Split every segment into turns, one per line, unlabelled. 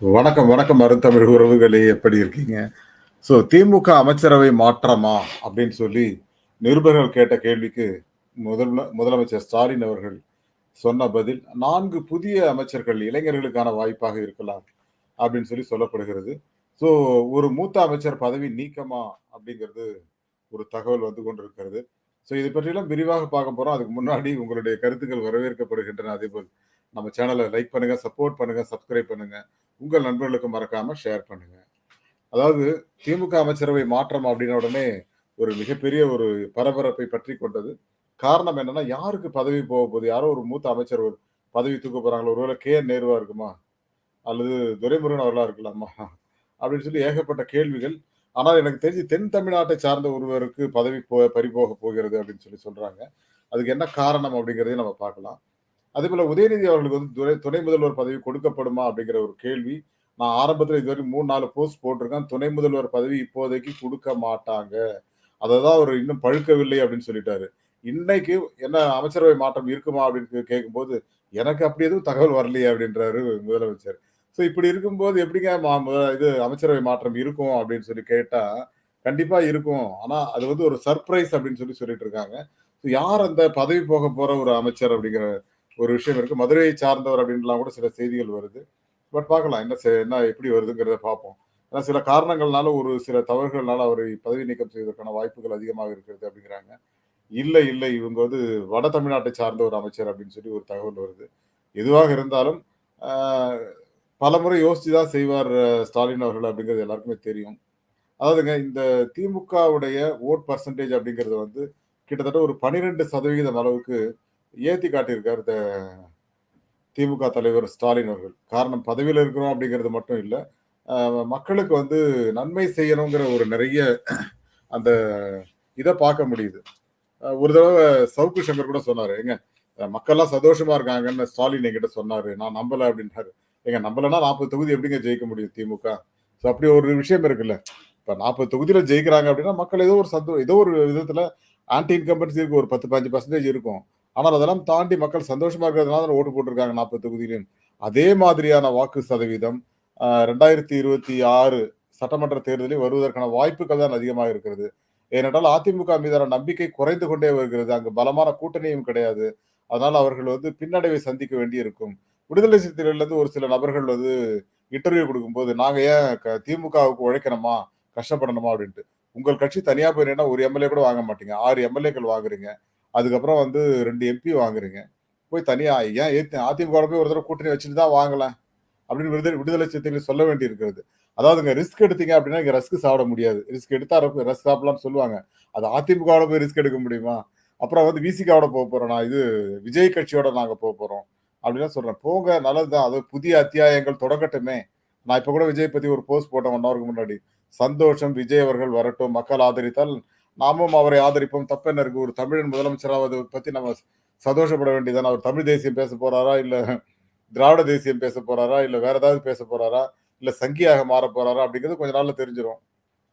வணக்கம், வணக்கம் அருந்தமிழ் உறவுகளே! எப்படி இருக்கீங்க? ஸோ திமுக அமைச்சரவை மாற்றமா? அப்படின்னு சொல்லி நிருபர்கள் கேட்ட கேள்விக்கு முதல்ல முதலமைச்சர் ஸ்டாலின் அவர்கள் சொன்ன பதில், நான்கு புதிய அமைச்சர்கள் இளைஞர்களுக்கான வாய்ப்பாக இருக்கலாம். அப்படின்னு சொல்லி சொல்லப்படுகிறது. ஸோ ஒரு மூத்த அமைச்சர் பதவி நீக்கமா? அப்படிங்கிறது ஒரு தகவல் வந்து கொண்டிருக்கிறது. ஸோ இதை பற்றியெல்லாம் விரிவாக பார்க்க போகிறோம் அதுக்கு முன்னாடி உங்களுடைய கருத்துக்கள் வரவேற்கப்படுகின்றன. அதேபோல் நம்ம சேனலை லைக் பண்ணுங்க, சப்போர்ட் பண்ணுங்க, சப்ஸ்கிரைப் பண்ணுங்க. உங்கள் நண்பர்களுக்கு மறக்காம ஷேர் பண்ணுங்க. அதாவது திமுக அமைச்சரவை மாற்றம் அப்படின்ன உடனே ஒரு மிகப்பெரிய ஒரு பரபரப்பை பற்றி கொண்டது. காரணம் என்னன்னா, யாருக்கு பதவி போக போகுது யாரோ ஒரு மூத்த அமைச்சர் ஒரு பதவி தூக்க போகிறாங்களோ ஒருவேளை கே நேருவா இருக்குமா? அல்லது துரைமுருகன் அவர்களா இருக்கலாமா? அப்படின்னு சொல்லி ஏகப்பட்ட கேள்விகள். ஆனால் எனக்கு தெரிஞ்சு தென் தமிழ்நாட்டை சார்ந்த ஒருவருக்கு பதவி போ பறிபோக போகிறது அப்படின்னு சொல்லி சொல்றாங்க. அதுக்கு என்ன காரணம் அப்படிங்கிறதையும் நம்ம பார்க்கலாம். அதே போல உதயநிதி அவர்களுக்கு வந்து துணை துணை முதல்வர் பதவி கொடுக்கப்படுமா? அப்படிங்கிற ஒரு கேள்வி. நான் ஆரம்பத்தில் இதுவரைக்கும் 3, 4 போஸ்ட் போட்டிருக்கேன். துணை முதல்வர் பதவி இப்போதைக்கு கொடுக்க மாட்டாங்க. அதை தான் அவர் இன்னும் பழுக்கவில்லை அப்படின்னு சொல்லிட்டாரு. இன்னைக்கு என்ன அமைச்சரவை மாற்றம் இருக்குமா? அப்படின்னு கேட்கும்போது, எனக்கு அப்படி எதுவும் தகவல் வரலையே அப்படின்றாரு முதலமைச்சர். ஸோ இப்படி இருக்கும்போது எப்படிங்க மா இது அமைச்சரவை மாற்றம் இருக்கும் அப்படின்னு சொல்லி கேட்டா, கண்டிப்பா இருக்கும். ஆனா அது வந்து ஒரு சர்ப்ரைஸ் அப்படின்னு சொல்லி சொல்லிட்டு இருக்காங்க. ஸோ யார் அந்த பதவி போக போற ஒரு அமைச்சர் அப்படிங்கிற ஒரு விஷயம் இருக்கு. மதுரையை சார்ந்தவர் அப்படின்லாம் கூட சில செய்திகள் வருது. பட் பார்க்கலாம். என்ன என்ன எப்படி வருதுங்கிறத பார்ப்போம். ஏன்னா சில காரணங்கள்னால ஒரு சில தவறுகள்னால அவரை பதவி நீக்கம் செய்வதற்கான வாய்ப்புகள் அதிகமாக இருக்கிறது அப்படிங்கிறாங்க. இல்லை இல்லை இவங்க வந்து வட தமிழ்நாட்டை சார்ந்த ஒரு அமைச்சர் அப்படின்னு சொல்லி ஒரு தகவல் வருது. எதுவாக இருந்தாலும் பலமுறை யோசித்து தான் செய்வார் ஸ்டாலின் அவர்கள் அப்படிங்கிறது எல்லாருக்குமே தெரியும். அதாவதுங்க இந்த திமுகவுடைய ஓட் பர்சன்டேஜ் அப்படிங்கிறது வந்து கிட்டத்தட்ட ஒரு 12% அளவுக்கு ஏற்றி காட்டியிருக்கார் த திமுக தலைவர் ஸ்டாலின் அவர்கள். காரணம் பதவியில் இருக்கிறோம் அப்படிங்கிறது மட்டும் இல்லை மக்களுக்கு வந்து நன்மை செய்யணுங்கிற ஒரு நிறைய அந்த இதை பார்க்க முடியுது. ஒரு தடவை சவுக்கு சங்கர் கூட சொன்னார் ஏங்க மக்கள்லாம் சந்தோஷமா இருக்காங்கன்னு ஸ்டாலின் என்கிட்ட சொன்னாரு. நான் நம்பல அப்படின்ட்டாரு. ஏங்க நம்பலன்னா 40 தொகுதி எப்படிங்க ஜெயிக்க முடியும் திமுக? ஸோ அப்படி ஒரு விஷயம் இருக்குல்ல. இப்போ நாற்பது தொகுதியில் ஜெயிக்கிறாங்க அப்படின்னா, மக்கள் ஏதோ ஒரு சந்தோ ஏதோ ஒரு விதத்தில் ஆன்டி இன்கம்பன்சி இருக்கு. ஒரு 10, 15% இருக்கும். ஆனால் அதெல்லாம் தாண்டி மக்கள் சந்தோஷமா இருக்கிறதுனால தான் ஓட்டு போட்டிருக்காங்க 40 தொகுதியிலும். அதே மாதிரியான வாக்கு சதவீதம் ரெண்டாயிரத்தி இருபத்தி ஆறு சட்டமன்ற தேர்தலில் வருவதற்கான வாய்ப்புகள் தான் அதிகமாக இருக்கிறது. ஏனென்றால் அதிமுக மீதான நம்பிக்கை குறைந்து கொண்டே வருகிறது. அங்கு பலமான கூட்டணியும் கிடையாது. அதனால் அவர்கள் வந்து பின்னடைவை சந்திக்க வேண்டியிருக்கும். விடுதலை சிறுத்தைகள்லேருந்து ஒரு சில நபர்கள் வந்து இன்டர்வியூ கொடுக்கும்போது நாங்கள் ஏன் க திமுகவுக்கு உழைக்கணுமா? கஷ்டப்படணுமா? அப்படின்ட்டு. உங்கள் கட்சி தனியாக போய் ஒரு எம்.எல்.ஏ கூட வாங்க மாட்டீங்க. ஆறு எம்.எல்.ஏக்கள் வாங்குறீங்க. அதுக்கப்புறம் வந்து ரெண்டு எம்பி வாங்குறீங்க. போய் தனியாக ஏன் ஏத் அதிமுகவோட போய் ஒரு தடவை கூட்டணி வச்சுட்டு தான் வாங்கலாம். அப்படின்னு விடுதலை விடுதலை சிறுத்தைகள் சொல்ல வேண்டியிருக்கிறது. அதாவதுங்க ரிஸ்க் எடுத்தீங்க அப்படின்னா, இங்கே ரஸ்க் சாப்பிட முடியாது. ரிஸ்க் எடுத்தா ரஸ்க் சாப்பிடலாம்னு சொல்லுவாங்க. அது அதிமுகவோட போய் ரிஸ்க் எடுக்க முடியுமா? அப்புறம் வந்து விசிகாவோட போகிறோம் நான் இது விஜய் கட்சியோட நாங்கள் போக போகிறோம் அப்படிலாம் சொல்கிறேன் போங்க நல்லது தான். அது புதிய அத்தியாயங்கள் தொடங்கட்டுமே. நான் இப்போ கூட விஜய் பற்றி ஒரு போஸ்ட் போட்டேன் 1 ஹவருக்கு முன்னாடி. சந்தோஷம் விஜய் அவர்கள் வரட்டும். மக்கள் ஆதரித்தால் நாமும் அவரை ஆதரிப்போம். தப்பென்ன இருக்கு? ஒரு தமிழன் முதலமைச்சராவது பத்தி நம்ம சந்தோஷப்பட வேண்டியது அவர் தமிழ் தேசியம் பேச போறாரா? இல்ல திராவிட தேசியம் பேச போறாரா? இல்ல வேற ஏதாவது பேசப் போறாரா? இல்ல சங்கியாக மாறப் போறாரா? அப்படிங்கிறது கொஞ்ச நாள்ல தெரிஞ்சிடும்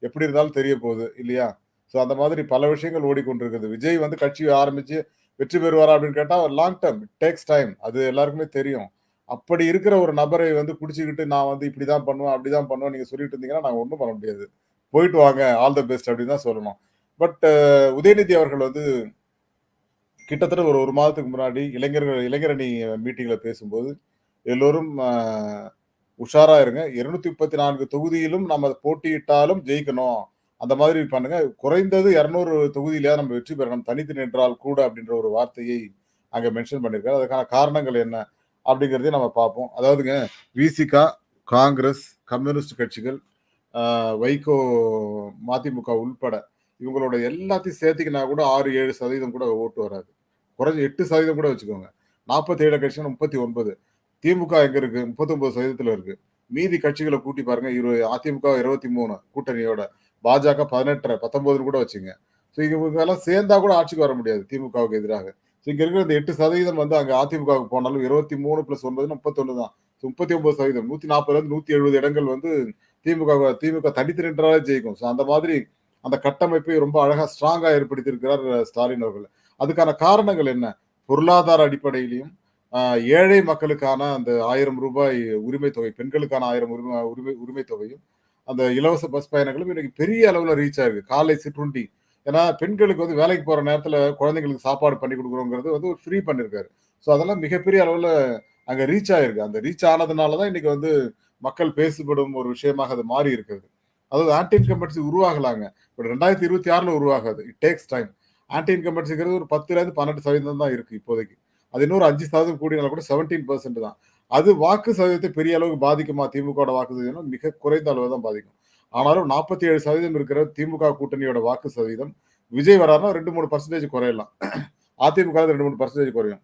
எப்படி இருந்தாலும் தெரிய போகுது இல்லையா? ஸோ அந்த மாதிரி பல விஷயங்கள் ஓடிக்கொண்டிருக்குது. விஜய் வந்து கட்சி ஆரம்பிச்சு வெற்றி பெறுவாரா அப்படின்னு கேட்டால் long term it takes time. அது எல்லாருக்குமே தெரியும். அப்படி இருக்கிற ஒரு நபரை வந்து புடிச்சுக்கிட்டு நான் வந்து இப்படி தான் பண்ணுவேன், அப்படி தான் பண்ணுவேன் நீங்கள் சொல்லிட்டு இருந்தீங்கன்னா, நாங்கள் ஒன்றும் பண்ண முடியாது. போயிட்டு வாங்க. ஆல் த பெஸ்ட் அப்படின்னு தான் சொல்லணும். பட் உதயநிதி அவர்கள் வந்து கிட்டத்தட்ட ஒரு ஒரு மாதத்துக்கு முன்னாடி இளைஞர்கள் இளைஞரணி மீட்டிங்கில் பேசும்போது, எல்லோரும் அ உஷாரா இருங்க. 234 தொகுதியிலும் நம்ம போட்டியிட்டாலும் ஜெயிக்கணும். அந்த மாதிரி பண்ணுங்க. குறைந்தது 200 தொகுதியிலயாவது நம்ம வெற்றி பெறணும். தனித்து நின்றால் கூட அப்படின்ற ஒரு வார்த்தையை அங்கே மென்ஷன் பண்ணியிருக்காரு. அதுக்கான காரணங்கள் என்ன? அப்படிங்கிறதையும் நம்ம பார்ப்போம். அதாவதுங்க விசிகா காங்கிரஸ், கம்யூனிஸ்ட் கட்சிகள், வைகோ, மதிமுக உள்பட இவங்களோட எல்லாத்தையும் சேர்த்திக்கினா கூட ஆறு ஏழு சதவீதம் கூட ஓட்டு வராது. குறைஞ்சி எட்டு சதவீதம் கூட வச்சுக்கோங்க. நாற்பத்தி ஏழு கட்சிகள் முப்பத்தி ஒன்பது. திமுக எங்க இருக்கு? முப்பத்தொன்பது சதவீதத்தில் இருக்கு. மீதி கட்சிகளை கூட்டி பாருங்க. இருபது அதிமுக இருபத்தி மூணு கூட்டணியோட. பாஜக பதினெட்டரை பத்தொன்பதுன்னு கூட வச்சுங்க. ஸோ இவங்கெல்லாம் சேர்ந்தா கூட ஆட்சிக்கு வர முடியாது திமுகவுக்கு எதிராக. ஸோ இங்கே இருக்கிற இந்த எட்டு சதவீதம் வந்து அங்கே அதிமுகவுக்கு போனாலும் இருபத்தி மூணு ப்ளஸ் ஒன்பது முப்பத்தொன்று தான். முப்பத்தி ஒன்பது சதவீதம். நூற்றி நாற்பதுல நூற்றி எழுபது இடங்கள் வந்து திமுக திமுக தனித்திரின்றாலே ஜெயிக்கும். ஸோ அந்த மாதிரி அந்த கட்டமைப்பை ரொம்ப அழகா ஸ்ட்ராங்கா ஏற்படுத்தியிருக்கிறார் ஸ்டாலின் அவர்கள். அதுக்கான காரணங்கள் என்ன? பொருளாதார அடிப்படையிலையும் ஏழை மக்களுக்கான அந்த ஆயிரம் ரூபாய் உரிமை தொகை, பெண்களுக்கான ஆயிரம் உரிமை உரிமை உரிமை தொகையும், அந்த இலவச பஸ் பயணங்களும் இன்னைக்கு பெரிய அளவில் ரீச் ஆயிருக்கு. காலை சிற்றுண்டி. ஏன்னா, பெண்களுக்கு வந்து வேலைக்கு போகிற நேரத்தில் குழந்தைங்களுக்கு சாப்பாடு பண்ணி கொடுக்குறோங்கிறது வந்து ஒரு ஃப்ரீ பண்ணியிருக்காரு. ஸோ அதெல்லாம் மிகப்பெரிய அளவில் அங்கே ரீச் ஆயிருக்கு. அந்த ரீச் ஆனதுனால தான் இன்னைக்கு வந்து மக்கள் பேசப்படும் ஒரு விஷயமாக அது மாறி இருக்கிறது. அதாவது ஆன்டி இன்கம்பன்சி உருவாகலாங்க. இப்போ ரெண்டாயிரத்தி இருபத்தி ஆறில் உருவாகாது. It takes time. ஆன்டி இன்கம்பன்சிங்கிறது ஒரு 10லேருந்து 12% தான் இருக்குது இப்போதைக்கு. அது இன்னொரு அஞ்சு சதவீதம் கூடினால கூட 17% தான். அது வாக்கு சதவீதத்தை பெரிய அளவுக்கு பாதிக்குமா? திமுகவோட வாக்கு சதவீதம் மிக குறைந்த அளவு தான் பாதிக்கும். ஆனாலும் 47% இருக்கிற திமுக கூட்டணியோட வாக்கு சதவீதம், விஜய் வராருன்னா 2, 3% குறையலாம். அதிமுக ரெண்டு மூணு பர்சன்டேஜ் குறையும்.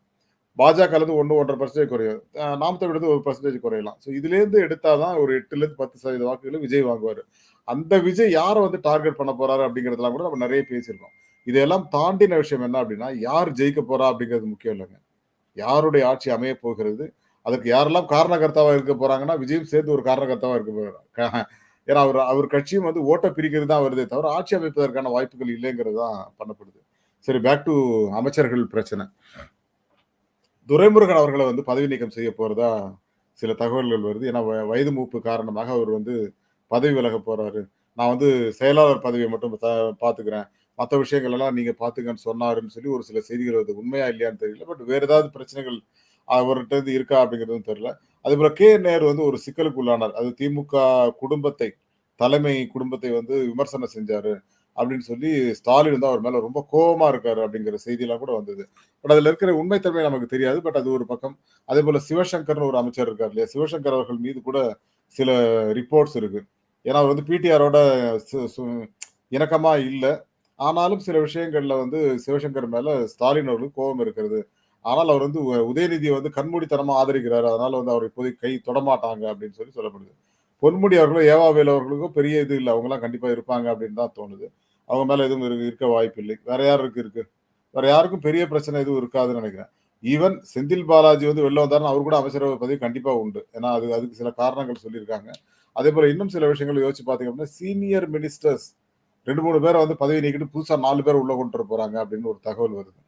பாஜகலேருந்து ஒன்று ஒன்றரை பர்சன்டேஜ் குறையும். அ நாம் தமிழர்லருந்து 1% குறையலாம். ஸோ இதுலேருந்து எடுத்தால் தான் ஒரு எட்டுலேருந்து பத்து சதவீத வாக்குகளை விஜய் வாங்குவார் அந்த விஜய் யாரை வந்து டார்கெட் பண்ண போறாரு அப்படிங்கிறதெல்லாம் கூட நம்ம நிறைய பேசியிருக்கோம். இதையெல்லாம் தாண்டின விஷயம் என்ன அப்படின்னா, யார் ஜெயிக்க போறா அப்படிங்கிறது முக்கியம் இல்லைங்க யாருடைய ஆட்சி அமையப் போகிறது? அதற்கு யாரெல்லாம் காரணகர்த்தாவாக இருக்க போறாங்கன்னா, விஜயும் சேர்ந்து ஒரு காரணகர்த்தாவாக இருக்க போகிறார் ஏன்னா அவர் அவர் கட்சியும் வந்து ஓட்ட பிரிக்கிறது தான் வருதே தவிர, ஆட்சி அமைப்பதற்கான வாய்ப்புகள் இல்லைங்கிறது தான் பண்ணப்படுது. சரி பேக் டூ அமைச்சர்கள் பிரச்சனை. துரைமுருகன் அவர்களை வந்து பதவி நீக்கம் செய்ய போறதா சில தகவல்கள் வருது. ஏன்னா வ வயது மூப்பு காரணமாக அவர் வந்து பதவி விலகப் போறாரு. நான் வந்து செயலாளர் பதவியை மட்டும் த பார்த்துக்கிறேன். மற்ற விஷயங்கள் எல்லாம் நீங்க பார்த்துக்கன்னு சொன்னாருன்னு சொல்லி ஒரு சில செய்திகள் வருது. உண்மையா இல்லையான்னு தெரியல. பட் வேற ஏதாவது பிரச்சனைகள் அவர்கிட்ட இருந்து இருக்கா அப்படிங்கிறதும் தெரியல. அதேபோல கே. நேரு வந்து ஒரு சிக்கலுக்கு உள்ளானார். அது திமுக குடும்பத்தை, தலைமை குடும்பத்தை வந்து விமர்சனம் செஞ்சாரு. அப்படின்னு சொல்லி ஸ்டாலின் வந்து அவர் மேல ரொம்ப கோபமா இருக்காரு அப்படிங்கிற செய்தியெல்லாம் கூட வந்தது. பட் அதுல இருக்கிற உண்மை தன்மை நமக்கு தெரியாது. பட் அது ஒரு பக்கம். அதே போல சிவசங்கர்னு ஒரு அமைச்சர் இருக்கார் இல்லையா? சிவசங்கர் அவர்கள் மீது கூட சில ரிப்போர்ட்ஸ் இருக்கு. ஏன்னா அவர் வந்து பிடிஆரோட சு சு இணக்கமா இல்லை ஆனாலும் சில விஷயங்கள்ல வந்து சிவசங்கர் மேல ஸ்டாலின் அவர்களுக்கு கோபம் இருக்கிறது. ஆனால் அவர் வந்து உ வந்து கண்மூடித்தனமா ஆதரிக்கிறார் அதனால வந்து அவர் இப்போதைக்கு கை தொடமாட்டாங்க அப்படின்னு சொல்லி சொல்லப்படுது. பொன்முடி அவர்களும், ஏவாவேல் அவர்களுக்கும் பெரிய இது இல்லை அவங்கலாம் கண்டிப்பா இருப்பாங்க அப்படின்னு தான் தோணுது. அவங்க மேல எதுவும் இருக்க இருக்க வாய்ப்பில்லை. வேற யாருக்கு இருக்கு? வேற யாருக்கும் பெரிய பிரச்சனை எதுவும் இருக்காதுன்னு நினைக்கிறேன் ஈவன் செந்தில் பாலாஜி வந்து வெளில வந்தாருன்னு அவர் கூட அமைச்சரவை பதவி கண்டிப்பா உண்டு. ஏன்னா அது அதுக்கு சில காரணங்கள் சொல்லியிருக்காங்க. அதே போல இன்னும் சில விஷயங்கள் யோசிச்சு பாத்தீங்க அப்படின்னா, சீனியர் மினிஸ்டர்ஸ் ரெண்டு மூணு பேரை வந்து பதவி நீக்கிட்டு புதுசா நாலு பேர் உள்ள கொண்டு போறாங்க அப்படின்னு ஒரு தகவல் வருது.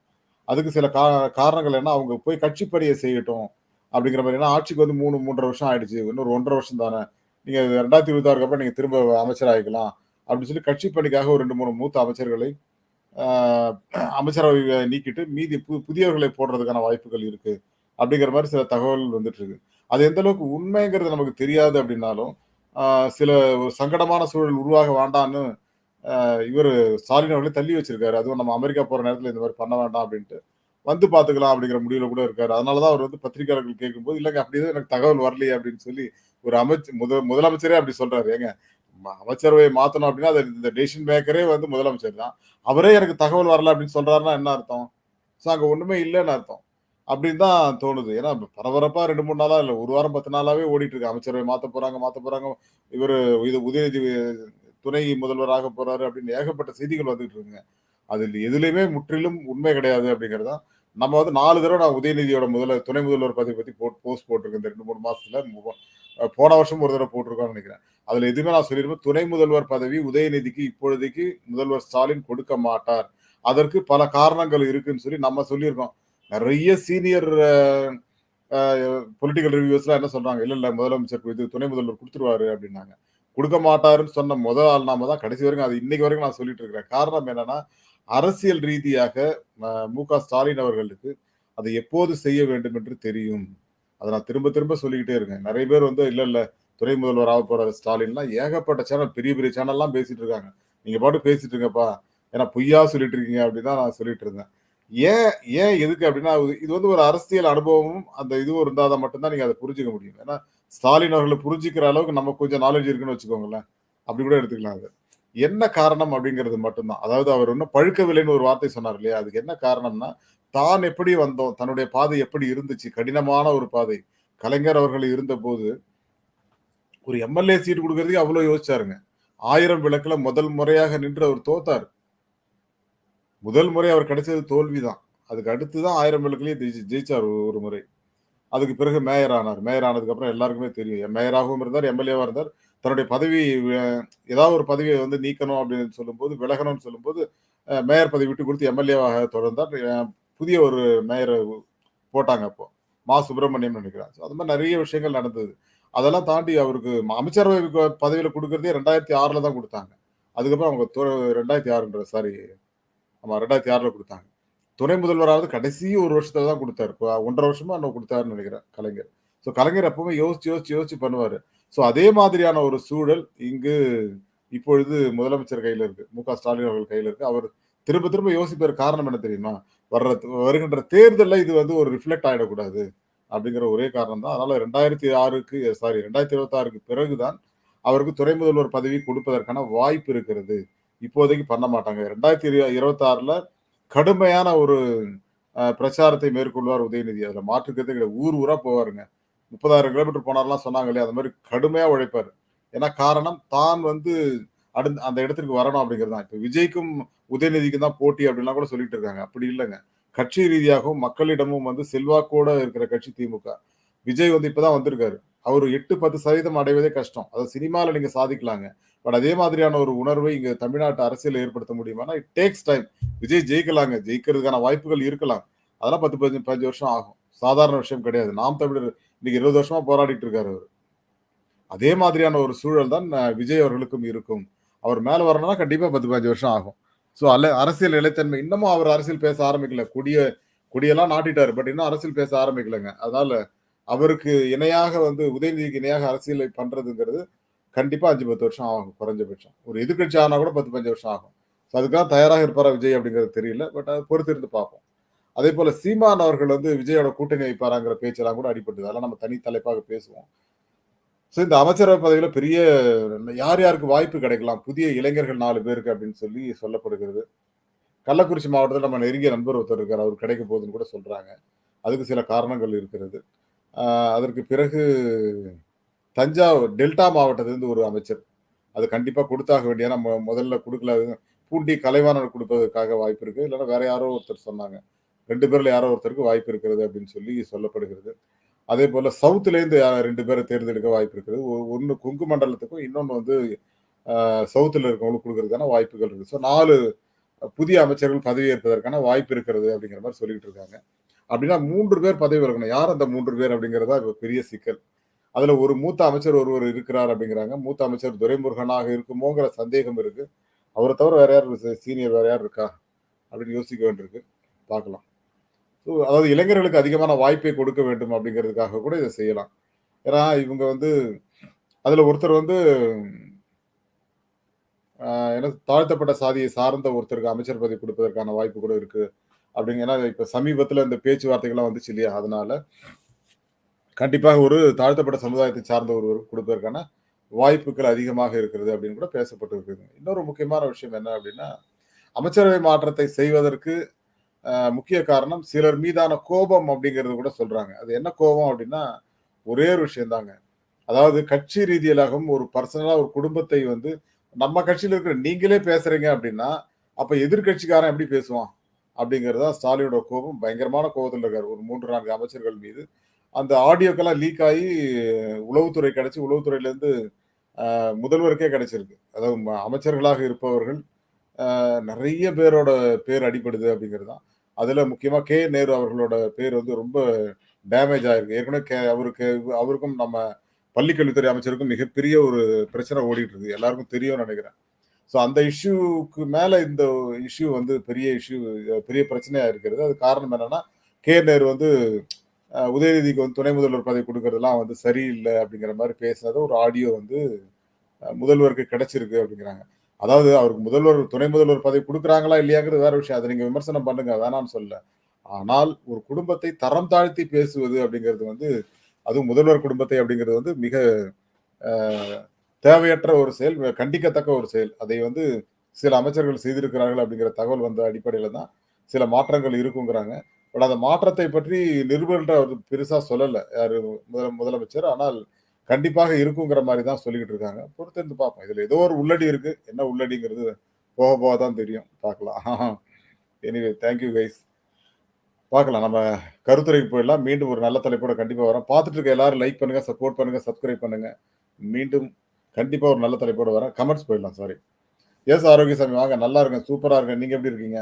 அதுக்கு சில கா காரணங்கள் என்ன, அவங்க போய் கட்சி பணியை செய்யட்டும் அப்படிங்கிற மாதிரி ஏன்னா ஆட்சிக்கு வந்து 3, 3 1/2 வருஷம் ஆயிடுச்சு. இன்னொரு 1 1/2 வருஷம் தானே. நீங்க 2026க்கு அப்புறம் நீங்க திரும்ப அமைச்சர் ஆகிக்கலாம் அப்படின்னு சொல்லி கட்சி பணிக்காக ஒரு 2, 3 மூத்த அமைச்சர்களை அமைச்சரவை நீக்கிட்டு மீதி பு புதியவர்களை போடுறதுக்கான வாய்ப்புகள் இருக்கு. அப்படிங்கிற மாதிரி சில தகவல்கள் வந்துட்டு இருக்கு. அது எந்த அளவுக்கு உண்மைங்கிறது நமக்கு தெரியாது அப்படின்னாலும், சில ஒரு சங்கடமான சூழல் உருவாக வேண்டான்னு இவர் ஸ்டாலின் அவர்களே தள்ளி வச்சிருக்காரு. அதுவும் நம்ம அமெரிக்கா போகிற நேரத்தில் இந்த மாதிரி பண்ண வேண்டாம் அப்படின்ட்டு. வந்து பார்த்துக்கலாம் அப்படிங்கிற முடிவில் கூட இருக்காரு. அதனால தான் அவர் வந்து பத்திரிகையாளர்கள் கேட்கும்போது, இல்லைங்க அப்படி எதுவும் எனக்கு தகவல் வரலையே அப்படின்னு சொல்லி ஒரு அமைச் முத முதலமைச்சரே அப்படி சொல்கிறாரு ஏங்க அமைச்சரவை மாற்றணும் அப்படின்னா, அது இந்த டெசிஷன் மேக்கரே வந்து முதலமைச்சர் தான். அவரே எனக்கு தகவல் வரல அப்படின்னு சொல்கிறாருன்னா என்ன அர்த்தம்? ஸோ அங்கே ஒன்றுமே இல்லைன்னு அர்த்தம். அப்படின்னு தான் தோணுது. ஏன்னா பரபரப்பா 2, 3 நாளா இல்லை ஒரு வாரம் 10 நாளாவே ஓடிட்டு இருக்கு. அமைச்சரவை மாத்தப் போறாங்க, மாத்தப் போறாங்க. இவரு இது உதயநிதி துணை முதல்வராக போறாரு அப்படின்னு ஏகப்பட்ட செய்திகள் வந்துட்டு இருக்குங்க. அதில் எதுலேயுமே முற்றிலும் உண்மை கிடையாது அப்படிங்கிறது தான். நம்ம வந்து நாலு தடவை நான் உதயநிதியோட முதல்வர் துணை முதல்வர் பதவி பத்தி போட் போஸ்ட் போட்டிருக்கேன். இந்த 2, 3 மாசத்துல. மு போன வருஷம் ஒரு தடவை போட்டிருக்கோம்னு நினைக்கிறேன் அதுல எதுவுமே நான் சொல்லியிருப்பேன் துணை முதல்வர் பதவி உதயநிதிக்கு இப்பொழுதைக்கு முதல்வர் ஸ்டாலின் கொடுக்க மாட்டார். அதற்கு பல காரணங்கள் இருக்குன்னு சொல்லி நம்ம சொல்லியிருக்கோம். நிறைய சீனியர் பொலிட்டிக்கல் ரிவ்யூவர்ஸ்லாம் என்ன சொல்றாங்க, இல்ல இல்ல முதலமைச்சர் இது துணை முதல்வர் கொடுத்துருவாரு அப்படின்னாங்க. கொடுக்க மாட்டாருன்னு சொன்ன முதல் ஆள் நாம தான். கடைசி வரைக்கும் அது இன்னைக்கு வரைக்கும் நான் சொல்லிட்டு இருக்கிறேன். காரணம் என்னன்னா, அரசியல் ரீதியாக ம க ஸ்டாலின் அவர்களுக்கு அதை எப்போது செய்ய வேண்டும் என்று தெரியும். அதை நான் திரும்ப திரும்ப சொல்லிக்கிட்டே இருக்கேன். நிறைய பேர் வந்து இல்ல இல்ல துணை முதல்வர் ஆகப் போறாரு ஸ்டாலின்லாம் ஏகப்பட்ட சேனல் பெரிய பெரிய சேனல்லாம் பேசிட்டு இருக்காங்க. நீங்க பாட்டு பேசிட்டு இருங்கப்பா. ஏன்னா பொய்யா சொல்லிட்டு இருக்கீங்க அப்படின்னு தான் நான் சொல்லிட்டு இருந்தேன். ஏன் ஏன் எதுக்கு அப்படின்னா, இது வந்து ஒரு அரசியல் அனுபவமும் அந்த இதுவும் இருந்தால் தான் மட்டும்தான் நீங்கள் நீங்க புரிஞ்சுக்க முடியும். ஏன்னா ஸ்டாலின் அவர்களை புரிஞ்சுக்கிற அளவுக்கு நம்ம கொஞ்சம் நாலேஜ் இருக்குன்னு வச்சுக்கோங்களேன். அப்படி கூட எடுத்துக்கலாம் அது என்ன காரணம் அப்படிங்கிறது மட்டும்தான் அதாவது அவர் இன்னும் பழுக்கவில்லைன்னு ஒரு வார்த்தை சொன்னார் இல்லையா? அதுக்கு என்ன காரணம்னா, தான் எப்படி வந்தோம்? தன்னுடைய பாதை எப்படி இருந்துச்சு? கடினமான ஒரு பாதை. கலைஞர் அவர்கள் இருந்தபோது ஒரு எம்.எல்.ஏ. சீட் கொடுக்கறதுக்கு அவ்வளோ யோசிச்சாருங்க. ஆயிரம் விளக்கில் முதல் முறையாக நின்று அவர் தோத்தார் முதல் முறை அவர் கிடைச்சது தோல்வி தான். அதுக்கு அடுத்து தான் 1000 விளக்குலயே ஜெயிச்சு ஜெயிச்சார் ஒரு முறை. அதுக்கு பிறகு மேயர் ஆனார். மேயர் ஆனதுக்கு அப்புறம் எல்லாருக்குமே தெரியும். மேயராகவும் இருந்தார், எம்எல்ஏவாக இருந்தார். தன்னுடைய பதவி ஏதாவது ஒரு பதவியை வந்து நீக்கணும் அப்படின்னு சொல்லும்போது, விலகணும்னு சொல்லும்போது, மேயர் பதவி விட்டு கொடுத்து எம்.எல்.ஏவாக தொடர்ந்தார். புதிய ஒரு மேயரை போட்டாங்க அப்போ. மா சுப்பிரமணியம் நினைக்கிறேன் ஸோ அது மாதிரி நிறைய விஷயங்கள் நடந்தது அதெல்லாம் தாண்டி அவருக்கு அமைச்சரவை பதவியில் பதவியில கொடுக்கறதே ரெண்டாயிரத்தி ஆறில் தான் கொடுத்தாங்க அதுக்கப்புறம் அவங்க ரெண்டாயிரத்தி ஆறுன்ற சாரி ஆமாம் ரெண்டாயிரத்தி ஆறுல கொடுத்தாங்க. துணை முதல்வராவது கடைசி ஒரு வருஷத்துல தான் கொடுத்தாரு. இப்போ ஒன்றரை வருஷமா நான் கொடுத்தாருன்னு நினைக்கிறேன் கலைஞர். ஸோ கலைஞர் எப்பவுமே யோசிச்சு யோசிச்சு யோசிச்சு பண்ணுவார். ஸோ அதே மாதிரியான ஒரு சூழல் இங்கு இப்பொழுது முதலமைச்சர் கையில் இருக்கு. மு க ஸ்டாலின் அவர்கள் கையில் இருக்கு. அவர் திரும்ப திரும்ப யோசிப்பார் காரணம் என்ன தெரியுமா? வர்ற வருகின்ற தேர்தலில் இது வந்து ஒரு ரிஃப்ளெக்ட் ஆகிடக்கூடாது அப்படிங்கிற ஒரே காரணம் தான். அதனால ரெண்டாயிரத்தி ஆறுக்கு சாரி ரெண்டாயிரத்தி இருபத்தி ஆறுக்கு பிறகுதான் அவருக்கு துறை முதல்வர் பதவி கொடுப்பதற்கான வாய்ப்பு இருக்கிறது. இப்போதைக்கு பண்ண மாட்டாங்க. ரெண்டாயிரத்தி இருபத்தி ஆறுல கடுமையான ஒரு பிரச்சாரத்தை மேற்கொள்வார் உதயநிதி. அதுல மாற்றுக்கிறதே கிடையாது ஊர் ஊரா போவாருங்க. முப்பதாயிரம் கிலோமீட்டர் போனார்லாம் சொன்னாங்க இல்லையா அந்த மாதிரி கடுமையா உழைப்பாரு. ஏன்னா காரணம் தான் வந்து அடுத்த அந்த இடத்திற்கு வரணும் அப்படிங்கிறது தான் இப்போ விஜய்க்கும் உதயநிதிக்கும் தான் போட்டி அப்படின்லாம் கூட சொல்லிட்டு இருக்காங்க. அப்படி இல்லைங்க. கட்சி ரீதியாகவும் மக்களிடமும் வந்து செல்வாக்கோட இருக்கிற கட்சி திமுக. விஜய் வந்து இப்பதான் வந்திருக்காரு. அவர் எட்டு பத்து சதவீதம் அடைவதே கஷ்டம். அதை சினிமாவில் நீங்கள் சாதிக்கலாங்க. பட் அதே மாதிரியான ஒரு உணர்வை இங்கே தமிழ்நாட்டு அரசியல் ஏற்படுத்த முடியுமானா இட் டேக்ஸ் டைம் விஜய் ஜெயிக்கலாங்க. ஜெயிக்கிறதுக்கான வாய்ப்புகள் இருக்கலாம். அதெல்லாம் பத்து பதினஞ்சு பதினஞ்சு வருஷம் ஆகும். சாதாரண விஷயம் கிடையாது. நாம் தமிழர் இன்னைக்கு இருபது வருஷமா போராடிட்டு இருக்காரு அவர். அதே மாதிரியான ஒரு சூழல் தான் விஜய் அவர்களுக்கும் இருக்கும். அவர் மேலே வரணும்னா கண்டிப்பாக பத்து பதினஞ்சு வருஷம் ஆகும். ஸோ அல்ல அரசியல் நிலைத்தன்மை இன்னமும் அவர் அரசியல் பேச ஆரம்பிக்கல. கொடிய கொடியெல்லாம் நாட்டிட்டார். பட் இன்னும் அரசியல் பேச ஆரம்பிக்கலைங்க. அதனால அவருக்கு இணையாக வந்து உதயநிதிக்கு இணையாக அரசியலை பண்றதுங்கிறது கண்டிப்பா அஞ்சு பத்து வருஷம் ஆகும் குறைஞ்சபட்சம். ஒரு எதிர்க்கட்சி ஆனா கூட பத்து பஞ்சு வருஷம் ஆகும். ஸோ அதுக்காக தயாராக இருப்பாரா விஜய் அப்படிங்கிறது தெரியல பட் அது பொறுத்திருந்து பார்ப்போம். அதே போல சீமான் அவர்கள் வந்து விஜயோட கூட்டணி வைப்பாராங்கிற பேச்செல்லாம் கூட அடிபட்டது. அதெல்லாம் நம்ம தனி தலைப்பாக பேசுவோம். ஸோ இந்த அமைச்சரவை பதவியில் பெரிய யார் யாருக்கு வாய்ப்பு கிடைக்கலாம்? புதிய இளைஞர்கள் நாலு பேருக்கு அப்படின்னு சொல்லி சொல்லப்படுகிறது. கள்ளக்குறிச்சி மாவட்டத்தில் நம்ம நெருங்கிய நண்பர் ஒருத்தர் இருக்கார். அவர் கிடைக்க போகுதுன்னு கூட சொல்கிறாங்க அதுக்கு சில காரணங்கள் இருக்கிறது. அதற்கு பிறகு தஞ்சாவூர் டெல்டா மாவட்டத்திலிருந்து ஒரு அமைச்சர். அது கண்டிப்பாக கொடுத்தாக வேண்டிய நம்ம முதல்ல கொடுக்கல. பூண்டி கலைவாணர் கொடுப்பதற்காக வாய்ப்பு இருக்கு. இல்லைன்னா வேற யாரோ ஒருத்தர் சொன்னாங்க. ரெண்டு பேர்ல யாரோ ஒருத்தருக்கு வாய்ப்பு இருக்கிறது அப்படின்னு சொல்லி சொல்லப்படுகிறது. அதே போல சவுத்துலேருந்து ரெண்டு பேரை தேர்ந்தெடுக்க வாய்ப்பு இருக்கிறது ஒ- கொங்கு மண்டலத்துக்கும் இன்னொன்று வந்து சவுத்தில் இருக்கவங்களுக்கு கொடுக்கறதுக்கான வாய்ப்புகள் இருக்கு. ஸோ நாலு புதிய அமைச்சர்கள் பதவி ஏற்பதற்கான வாய்ப்பு இருக்கிறது அப்படிங்கிற மாதிரி சொல்லிட்டு இருக்காங்க. அப்படின்னா மூன்று பேர் பதவி விலகணும். யார் அந்த மூன்று பேர் அப்படிங்கிறதா இப்ப பெரிய சிக்கல். அதுல ஒரு மூத்த அமைச்சர் ஒருவர் இருக்கிறார் அப்படிங்கிறாங்க. மூத்த அமைச்சர் துரைமுருகனாக இருக்குமோங்கிற சந்தேகம் இருக்கு. அவரை தவிர வேற யார் சீனியர் வேற யார் இருக்கா? அப்படின்னு யோசிக்க வேண்டியிருக்கு. பார்க்கலாம். ஸோ அதாவது இளைஞர்களுக்கு அதிகமான வாய்ப்பை கொடுக்க வேண்டும் அப்படிங்கிறதுக்காக கூட இதை செய்யலாம். ஏன்னா இவங்க வந்து அதுல ஒருத்தர் வந்து என்ன தாழ்த்தப்பட்ட சாதியை சார்ந்த ஒருத்தருக்கு அமைச்சர் பதவி கொடுப்பதற்கான வாய்ப்பு கூட இருக்குது அப்படிங்கிற இப்போ இப்ப சமீபத்துல இந்த பேச்சுவார்த்தைகள்லாம் வந்துச்சு இல்லையா? அதனால கண்டிப்பாக ஒரு தாழ்த்தப்பட்ட சமுதாயத்தை சார்ந்த ஒருவர் கொடுப்பதற்கான வாய்ப்புகள் அதிகமாக இருக்கிறது அப்படின்னு கூட பேசப்பட்டு இருக்குது இன்னொரு முக்கியமான விஷயம் என்ன அப்படின்னா அமைச்சரவை மாற்றத்தை செய்வதற்கு முக்கிய காரணம் சிலர் மீதான கோபம் அப்படிங்கிறது கூட சொல்றாங்க. அது என்ன கோபம் அப்படின்னா ஒரே ஒரு விஷயம் தாங்க அதாவது கட்சி ரீதியிலாகவும் ஒரு பர்சனலா ஒரு குடும்பத்தை வந்து நம்ம கட்சியில் இருக்கிற நீங்களே பேசுறீங்க அப்படின்னா அப்ப எதிர்க்கட்சிக்காரன் எப்படி பேசுவான்? அப்படிங்கறதா ஸ்டாலினோட கோபம். பயங்கரமான கோபத்தில் இருக்கார். ஒரு மூன்று நான்கு அமைச்சர்கள் மீது. அந்த ஆடியோக்கெல்லாம் லீக் ஆகி உளவுத்துறை கிடைச்சி உளவுத்துறையிலேருந்து முதல்வருக்கே கிடைச்சிருக்கு. அதாவது ம- அமைச்சர்களாக இருப்பவர்கள் நிறைய பேரோட பேர் அடிபடுது அப்படிங்கிறது தான் அதில் முக்கியமாக கே. நேரு அவர்களோட பேர் வந்து ரொம்ப டேமேஜ் ஆகிருக்கு ஏற்கனவே கே- அவருக்கு அவருக்கும் நம்ம பள்ளிக்கல்வித்துறை அமைச்சருக்கும் மிகப்பெரிய ஒரு பிரச்சனை ஓடிட்டு இருக்கு. எல்லாருக்கும் தெரியும்னு நினைக்கிறேன். ஸோ அந்த இஷ்யூக்கு மேலே இந்த இஷ்யூ வந்து பெரிய இஷ்யூ பெரிய பிரச்சனையாக இருக்கிறது. அது காரணம் என்னன்னா கே. நேரு வந்து உதயநிதிக்கு வந்து துணை முதல்வர் பதவி கொடுக்கறதெல்லாம் வந்து சரியில்லை அப்படிங்கிற மாதிரி பேசினது ஒரு ஆடியோ வந்து முதல்வருக்கு கிடைச்சிருக்கு அப்படிங்கிறாங்க. அதாவது அவருக்கு முதல்வர் துணை முதல்வர் பதவி கொடுக்குறாங்களா இல்லையாங்கிறது வேற விஷயம். அதை நீங்கள் விமர்சனம் பண்ணுங்க. வேணாம்னு சொல்ல. ஆனால் ஒரு குடும்பத்தை தரம் தாழ்த்தி பேசுவது அப்படிங்கிறது வந்து அதுவும் முதல்வர் குடும்பத்தை அப்படிங்கிறது வந்து மிக தேவையற்ற ஒரு செயல் கண்டிக்கத்தக்க ஒரு செயல். அதை வந்து சில அமைச்சர்கள் செய்திருக்கிறார்கள் அப்படிங்கிற தகவல் வந்த அடிப்படையில் தான் சில மாற்றங்கள் இருக்குங்கிறாங்க. பட் அந்த மாற்றத்தை பற்றி நிருபர்கிட்ட அவர் பெருசாக சொல்லலை. யார் முதல முதலமைச்சர். ஆனால் கண்டிப்பாக இருக்குங்கிற மாதிரி தான் சொல்லிக்கிட்டு இருக்காங்க. பொறுத்திருந்து பார்ப்போம். இதில் ஏதோ ஒரு உள்ளடி இருக்கு. என்ன உள்ளடிங்கிறது போக போக தான் தெரியும். பார்க்கலாம். எனிவே தேங்க்யூ கைஸ் பார்க்கலாம். நம்ம கருத்துரைக்கு போயிடலாம். மீண்டும் ஒரு நல்ல தலைப்போட கண்டிப்பாக வரோம் பார்த்துட்டு இருக்க எல்லாரும் லைக் பண்ணுங்கள் சப்போர்ட் பண்ணுங்கள் சப்ஸ்கிரைப் பண்ணுங்கள் மீண்டும் கண்டிப்பா ஒரு நல்ல தலைப்போட வரேன். கமெண்ட்ஸ் போயிடலாம் சாரி எஸ் ஆரோக்கியசாமி வாங்க. நல்லா இருக்கேன் சூப்பரா இருக்கேன் நீங்க எப்படி இருக்கீங்க?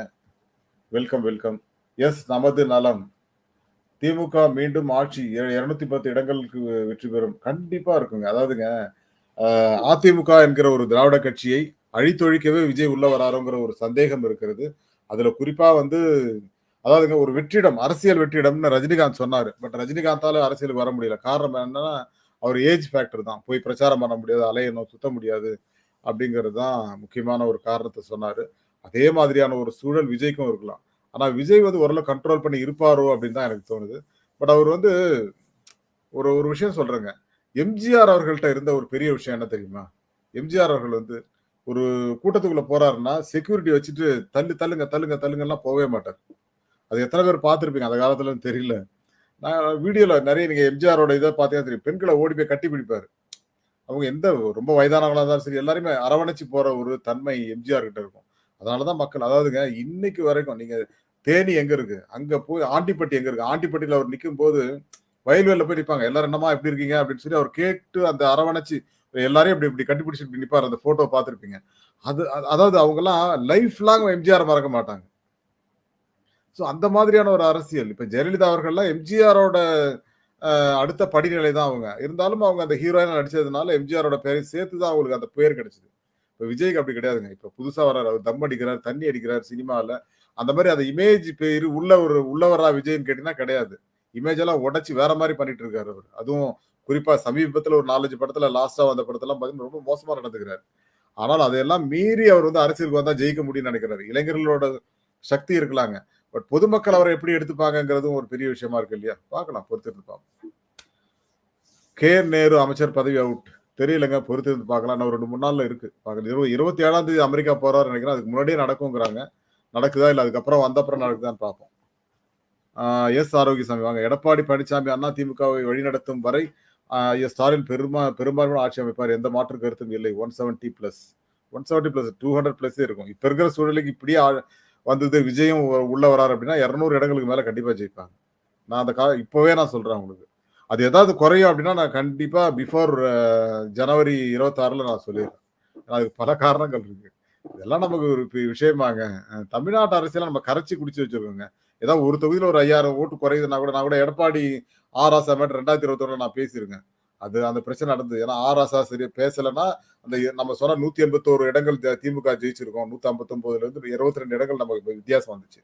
வெல்கம் வெல்கம் எஸ் நமது நலம். திமுக மீண்டும் ஆட்சி இருநூத்தி பத்து இடங்களுக்கு வெற்றி பெறும். கண்டிப்பா இருக்குங்க. அதாவதுங்க அதிமுக என்கிற ஒரு திராவிட கட்சியை அழித்தொழிக்கவே விஜய் உள்ள வராருங்கிற ஒரு சந்தேகம் இருக்கிறது. அதுல குறிப்பா வந்து அதாவதுங்க ஒரு வெற்றிடம் அரசியல் வெற்றிடம்னு ரஜினிகாந்த் சொன்னாரு. பட் ரஜினிகாந்தால அரசியலுக்கு வர முடியல. காரணம் என்னன்னா அவர் ஏஜ் ஃபேக்டர் தான். போய் பிரச்சாரம் பண்ண முடியாது அலையணும் சுத்த முடியாது அப்படிங்கிறது தான் முக்கியமான ஒரு காரணத்தை சொன்னார். அதே மாதிரியான ஒரு சூழல் விஜய்க்கும் இருக்கலாம். ஆனால் விஜய் வந்து ஓரளவு கண்ட்ரோல் பண்ணி இருப்பாரோ அப்படின்னு தான் எனக்கு தோணுது. பட் அவர் வந்து ஒரு ஒரு விஷயம் சொல்கிறேங்க எம்ஜிஆர் அவர்கள்ட்ட இருந்த ஒரு பெரிய விஷயம் என்ன தெரியுமா? எம்ஜிஆர் அவர்கள் வந்து ஒரு கூட்டத்துக்குள்ளே போகிறாருன்னா செக்யூரிட்டி வச்சுட்டு தள்ளு தள்ளுங்க தள்ளுங்க தள்ளுங்கலாம் போகவே மாட்டார். அது எத்தனை பேர் பார்த்துருப்பீங்க? அந்த காலத்துலன்னு தெரியல. நான் வீடியோவில் நிறைய நீங்கள் எம்ஜிஆரோட இதை பார்த்தீங்கன்னா தெரியும். பெண்களை ஓடி போய் கட்டி பிடிப்பார். அவங்க எந்த ரொம்ப வயதானவங்களாக இருந்தாலும் சரி எல்லாருமே அரவணைச்சு போகிற ஒரு தன்மை எம்ஜிஆர் கிட்ட இருக்கும். அதனாலதான் மக்கள் அதாவதுங்க இன்னைக்கு வரைக்கும் நீங்கள் தேனி எங்கே இருக்கு? அங்கே போய் ஆண்டிப்பட்டி எங்கே இருக்கு? ஆண்டிப்பட்டியில் அவர் நிற்கும் போது வயல்வெளியில போய் நிற்பாங்க எல்லாரும் என்னமா எப்படி இருக்கீங்க? அப்படின்னு சொல்லி அவர் கேட்டு அந்த அரவணைச்சு எல்லாரையும் இப்படி இப்படி கட்டிப்பிடிச்சு இப்படி நிற்பார் அந்த ஃபோட்டோ பார்த்துருப்பீங்க. அது அது- அதாவது அவங்கெல்லாம் லைஃப் லாங் எம்ஜிஆர் மறக்க மாட்டாங்க. ஸோ அந்த மாதிரியான ஒரு அரசியல். இப்போ ஜெயலலிதா அவர்கள்லாம் எம்ஜிஆரோட அடுத்த படிநிலை தான் அவங்க. இருந்தாலும் அவங்க அந்த ஹீரோயினா நடிச்சதுனால எம்ஜிஆரோட பேரை சேர்த்து தான் அவங்களுக்கு அந்த பேர் கிடைச்சிது. இப்போ விஜய்க்கு அப்படி கிடையாதுங்க. இப்போ புதுசாக வர்றாரு. அவர் தம் அடிக்கிறார் தண்ணி அடிக்கிறார் சினிமாவில் அந்த மாதிரி அந்த இமேஜ் பேர் உள்ள ஒரு உள்ளவரா விஜய்னு கேட்டிங்கன்னா கிடையாது. இமேஜ் எல்லாம் உடச்சி வேற மாதிரி பண்ணிட்டு இருக்காரு அவர். அதுவும் குறிப்பாக சமீபத்தில் ஒரு நாலஞ்சு படத்தில் லாஸ்ட்டாக வந்த படத்தெல்லாம் பார்த்தீங்கன்னா ரொம்ப மோசமாக நடந்துக்கிறார். ஆனால் அதையெல்லாம் மீறி அவர் வந்து அரசியலுக்கு வந்தால் ஜெயிக்க முடியும்னு நினைக்கிறாரு. இளைஞர்களோட சக்தி இருக்கலாங்க. பட் பொதுமக்கள் அவரை எப்படி எடுத்துப்பாங்கங்கிறதும் ஒரு பெரிய விஷயமா இருக்கு இல்லையா? பார்க்கலாம் பொறுத்திருந்து பார்ப்போம். கே. நேரு அமைச்சர் பதவி அவுட் தெரியலங்க பொறுத்திருந்து பார்க்கலாம். நான் ஒரு ரெண்டு மூணு நாள்ல இருக்கு. பார்க்கலாம். இருபது இருபத்தி ஏழாம் தேதி அமெரிக்கா போறாரு நினைக்கிறேன். அதுக்கு முன்னாடியே நடக்குங்கிறாங்க. நடக்குதா இல்ல அதுக்கப்புறம் வந்த அப்புறம் நடக்குதான்னு பார்ப்போம். எஸ். ஆரோக்கியசாமி வாங்க. எடப்பாடி பழனிசாமி அண்ணா திமுகவை வழிநடத்தும் வரை எஸ் ஸ்டாலின் பெருமா பெரும்பான்மையான ஆட்சி அமைப்பார். எந்த மாற்று கருத்தும் இல்லை. One seventy plus one seventy plus two hundred plus இருக்கும். இப்ப இருக்கிற சூழலுக்கு இப்படியே வந்தது விஜயம் உள்ள வராரு அப்படின்னா இரநூறு இடங்களுக்கு மேல கண்டிப்பா ஜெயிப்பாங்க. நான் அந்த கா இப்பவே நான் சொல்றேன் உங்களுக்கு. அது ஏதாவது குறையும் அப்படின்னா நான் கண்டிப்பா பிஃபோர் ஜனவரி இருபத்தாறுல நான் சொல்லிடுறேன். அதுக்கு பல காரணங்கள் இருக்கு. இதெல்லாம் நமக்கு ஒரு விஷயமாங்க. தமிழ்நாட்டு அரசியல நம்ம கரைச்சி குடிச்சு வச்சிருக்கோங்க. ஏதாவது ஒரு தொகுதியில ஒரு ஐயாயிரம் ஓட்டு குறையுதுன்னா கூட நான் கூட எடப்பாடி ஆர் ஆசா ரெண்டாயிரத்தி இருபத்தொன்னு நான் பேசியிருக்கேன். அது அந்த பிரச்சனை நடந்தது. ஏன்னா ஆர் ஆசா சரியா பேசலைன்னா அந்த நம்ம சொன்ன நூத்தி எண்பத்தோரு இடங்கள் திமுக ஜெயிச்சிருக்கோம். நூத்தி ஐம்பத்தொன்பதுல இருந்து இருபத்தி ரெண்டு இடங்கள் நமக்கு வித்தியாசம் வந்துச்சு.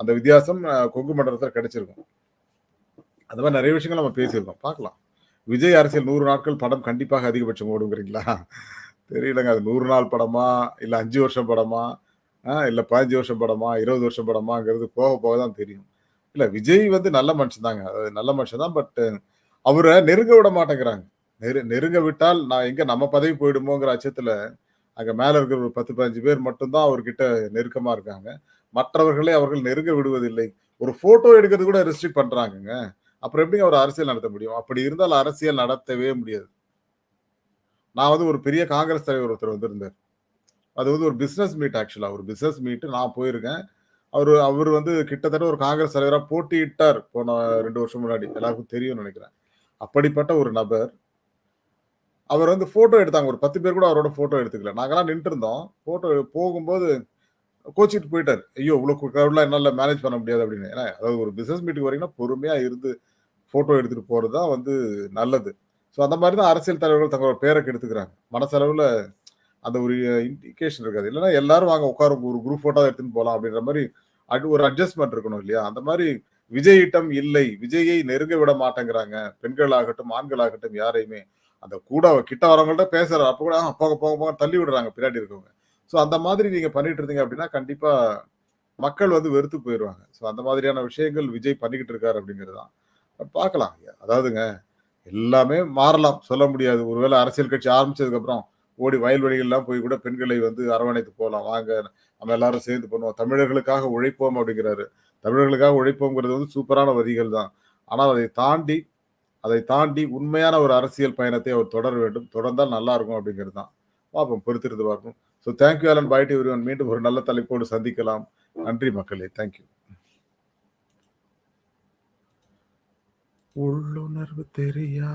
அந்த வித்தியாசம் கொங்கு மண்டலத்தில் கிடைச்சிருக்கும். அந்த மாதிரி நிறைய விஷயங்கள் நம்ம பேசியிருக்கோம். பார்க்கலாம். விஜய் அரசியல் நூறு நாட்கள் படம் கண்டிப்பாக அதிகபட்சம் ஓடுங்கிறீங்களா? தெரியலங்க. அது நூறு நாள் படமா? இல்ல அஞ்சு வருஷம் படமா? இல்லை இல்ல பதினஞ்சு வருஷம் படமா? இருபது வருஷம் படமாங்கிறது போக போக தான் தெரியும். இல்ல விஜய் வந்து நல்ல மனுஷன் தாங்க. அது நல்ல மனுஷன் தான் பட் அவரை நெருங்க விட மாட்டேங்கிறாங்க. நெரு நெருங்க விட்டால் நான் எங்க நம்ம பதவி போயிடுமோங்கிற அச்சத்துல அங்க மேல இருக்கிற ஒரு பத்து பதினஞ்சு பேர் மட்டும்தான் அவர்கிட்ட நெருக்கமா இருக்காங்க. மற்றவர்களை அவர்கள் நெருங்க விடுவதில்லை. ஒரு போட்டோ எடுக்கிறது கூட ரெஸ்ட்ரிக்ட் பண்றாங்கங்க. அப்புறம் எப்படிங்க அவர் அரசியல் நடத்த முடியும்? அப்படி இருந்தால் அரசியல் நடத்தவே முடியாது. நான் வந்து ஒரு பெரிய காங்கிரஸ் தலைவர் ஒருத்தர் வந்திருந்தார். அது வந்து ஒரு பிஸ்னஸ் மீட் ஆக்சுவலா ஒரு பிஸ்னஸ் மீட்டு நான் போயிருக்கேன். அவர் அவர் வந்து கிட்டத்தட்ட ஒரு காங்கிரஸ் தலைவராக போட்டியிட்டார் போன ரெண்டு வருஷம் முன்னாடி. எல்லாருக்கும் தெரியும்னு நினைக்கிறேன். அப்படிப்பட்ட ஒரு நபர். அவர் வந்து ஃபோட்டோ எடுத்தாங்க. ஒரு பத்து பேர் கூட அவரோட ஃபோட்டோ எடுத்துக்கல. நாங்கள்லாம் நின்று இருந்தோம் போட்டோ போகும்போது கோச்சிட்டு போயிட்டார். ஐயோ இவ்வளோ crowdலாம் என்னால் மேனேஜ் பண்ண முடியாது அப்படின்னு. ஏன்னா அதாவது ஒரு பிஸ்னஸ் மீட்டுக்கு வரீங்கன்னா பொறுமையாக இருந்து ஃபோட்டோ எடுத்துகிட்டு போகிறது தான் வந்து நல்லது. ஸோ அந்த மாதிரி தான் அரசியல் தலைவர்கள் தங்களோட பேரை கெடுத்துக்கிறாங்க. மனசளவில் அந்த ஒரு இண்டிகேஷன் இருக்காது. இல்லைன்னா எல்லாரும் வாங்க உட்கார ஒரு குரூப் ஃபோட்டோ எடுத்துன்னு போகலாம் அப்படின்ற மாதிரி அட் ஒரு அட்ஜஸ்ட்மெண்ட் இருக்கணும் இல்லையா? அந்த மாதிரி விஜயிட்டம் இல்லை விஜயை நெருங்க விட மாட்டேங்கிறாங்க. பெண்கள் ஆகட்டும் ஆண்கள் ஆகட்டும் யாரையுமே. அந்த கூட கிட்ட வரவங்கள்ட்ட பேசுற அப்ப கூட போக போக போக தள்ளி விடுறாங்க பின்னாடி இருக்கவங்க. ஸோ அந்த மாதிரி நீங்க பண்ணிட்டு இருந்தீங்க அப்படின்னா கண்டிப்பா மக்கள் வந்து வெறுத்து போயிடுவாங்க ஸோ அந்த மாதிரியான விஷயங்கள் விஜய் பண்ணிக்கிட்டு இருக்காரு அப்படிங்கிறது தான். பார்க்கலாம். அதாவதுங்க எல்லாமே மாறலாம். சொல்ல முடியாது. ஒருவேளை அரசியல் கட்சி ஆரம்பிச்சதுக்கு அப்புறம் ஓடி வயல்வெளிகள்லாம் போய் கூட பெண்களை வந்து அரவணைத்து போகலாம். வாங்க நம்ம எல்லாரும் சேர்ந்து பண்ணுவோம். தமிழர்களுக்காக உழைப்போம் அப்படிங்கிறாரு. தமிழர்களுக்காக உழைப்போங்கிறது வந்து சூப்பரான வரிகள் தான். ஆனால் அதை தாண்டி அதை தாண்டி உண்மையான ஒரு அரசியல் பயணத்தை அவர் தொடர வேண்டும். தொடர்ந்தால் நல்லா இருக்கும் அப்படிங்கிறது தான். பார்ப்போம் பொறுத்திருந்து பார்ப்போம். ஸோ தேங்க்யூ ஆலன் பாய்டி ஒருவன் மீண்டும் ஒரு நல்ல தலைப்போடு சந்திக்கலாம். நன்றி மக்களே. தேங்க்யூ உள்ளுணர்வு தெரியா